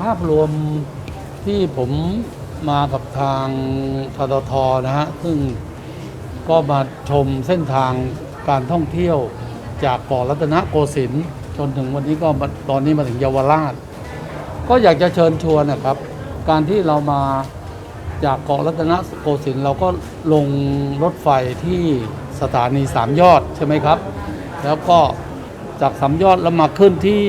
ภาพรวมที่ผมมากับทางทททนะฮะ ซึ่งก็มาชมเส้นทางการท่องเที่ยวจากเกาะรัตนโกสินทร์จนถึงวันนี้ก็ตอนนี้มาถึงเยาวราช ก็อยากจะเชิญชวนนะครับ การที่เรามาจากเกาะรัตนโกสินทร์เราก็ลงรถไฟที่สถานีสามยอดใช่ไหมครับ แล้วก็จากสามยอดแล้วมาขึ้นที่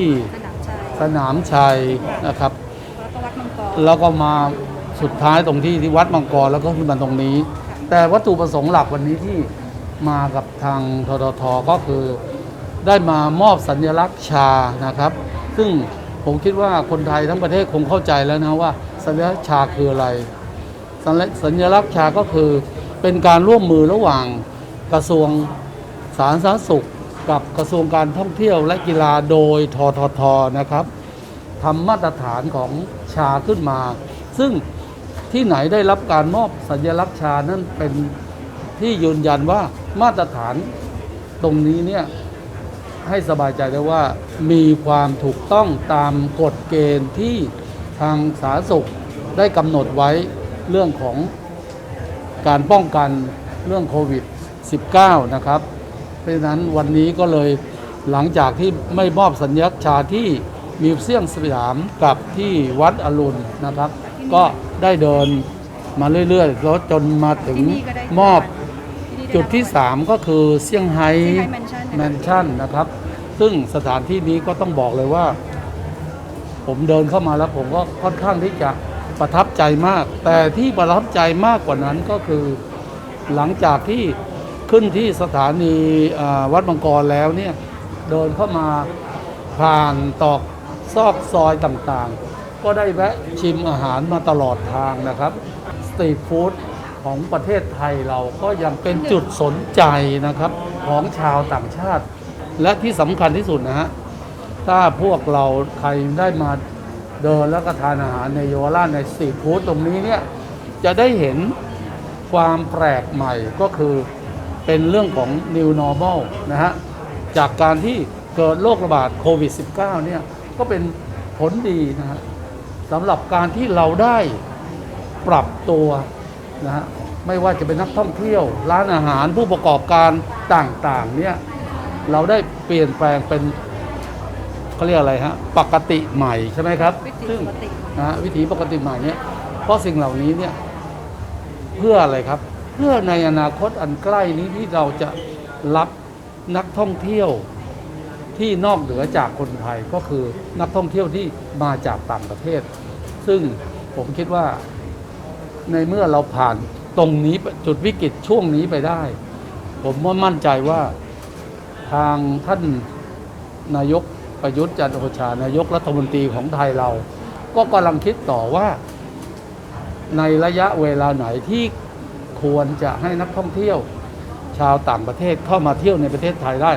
สนามชัยสนามชัยนะครับแล้วก็วัดมังกรแล้วก็มาสุดท้ายตรงที่ที่วัดมังกรแล้วก็ขึ้นมาตรงนี้ แต่วัตถุประสงค์หลักวันนี้ที่มากับทางทททก็คือได้มามอบสัญลักษณ์ชานะครับ ซึ่งผมคิดว่าคนไทยทั้งประเทศคงเข้าใจแล้วนะว่าสัญลักษณ์ชาคืออะไร สัญลักษณ์สัญลักษณ์ชาก็คือเป็นการร่วมมือระหว่างกระทรวงสาธารณสุข กับกระทรวงการท่องเที่ยวและกีฬาโดยทททนะครับทำมาตรฐานของชาขึ้นมา ซึ่งที่ไหนได้รับการมอบสัญลักษณ์ชานั้นเป็นที่ยืนยันว่ามาตรฐานตรงนี้เนี่ยให้สบายใจได้ว่ามีความถูกต้องตามกฎเกณฑ์ที่ทางสาธารณสุขได้กำหนดไว้เรื่องของการป้องกันเรื่องโควิด -19 นะครับ เพราะฉะนั้นวันนี้ก็เลยหลังจากที่ไม่มอบสัญลักษณ์ชาที่มิวเซียมสยามกับที่วัดอรุณนะครับ ก็ได้เดินมาเรื่อยๆแล้วจนมาถึงที่นี่ก็ได้มอบที่นี่ไจุดที่ 3 ก็คือเซี่ยงไฮ้เซี่ยงไฮ้แมนชั่นแมนชั่นนะครับ ซึ่งสถานที่นี้ก็ต้องบอกเลยว่า ผมเดินเข้ามาแล้วผมก็ค่อนข้างที่จะประทับใจมาก แต่ที่ประทับใจมากกว่านั้นก็คือหลังจากที่ ขึ้นที่สถานีวัดมังกรแล้วเนี่ยเดินเข้ามาผ่านตอกซอกซอยต่างๆ ก็ได้แวะชิมอาหารมาตลอดทางนะครับ สตรีทฟู้ดของประเทศไทยเราก็ยังเป็นจุดสนใจนะครับของชาวต่างชาติ และที่สำคัญที่สุดนะฮะถ้าพวกเราใครได้มาเดินแล้วก็ทานอาหารในเยาวราชในสตรีทฟู้ดตรงนี้เนี่ยจะได้เห็นความแปลกใหม่ก็คือ เป็นเรื่องของ new normal นะฮะ จากการที่เกิดโรคระบาดโควิด -19 เนี่ย ก็เป็นผลดีนะฮะสำหรับการที่เราได้ปรับตัวนะฮะ ไม่ว่าจะเป็นนักท่องเที่ยว ร้านอาหารผู้ประกอบการต่างๆเนี่ย เราได้เปลี่ยนแปลงเป็นเขาเรียกอะไรฮะ ปกติใหม่ใช่ไหมครับวิถีซึ่งปกตินะฮะวิถีปกติใหม่เนี่ย เพราะสิ่งเหล่านี้เนี่ยเพื่ออะไรครับเพื่อในอนาคตอันใกล้นี้ที่เราจะรับนักท่องเที่ยวที่นอกเหนือจากคนไทยก็คือนักท่องเที่ยวที่มาจากต่างประเทศ ซึ่งผมคิดว่าในเมื่อเราผ่านตรงนี้จุดวิกฤตช่วงนี้ไปได้ ผมว่ามั่นใจว่าทางท่านนายกประยุทธ์จันทร์โอชานายกรัฐมนตรีของไทยเรา ก็กำลังคิดต่อว่า ในระยะเวลาไหนที่ ควรจะให้นักท่องเที่ยว ชาวต่างประเทศเข้ามาเที่ยวในประเทศไทยได้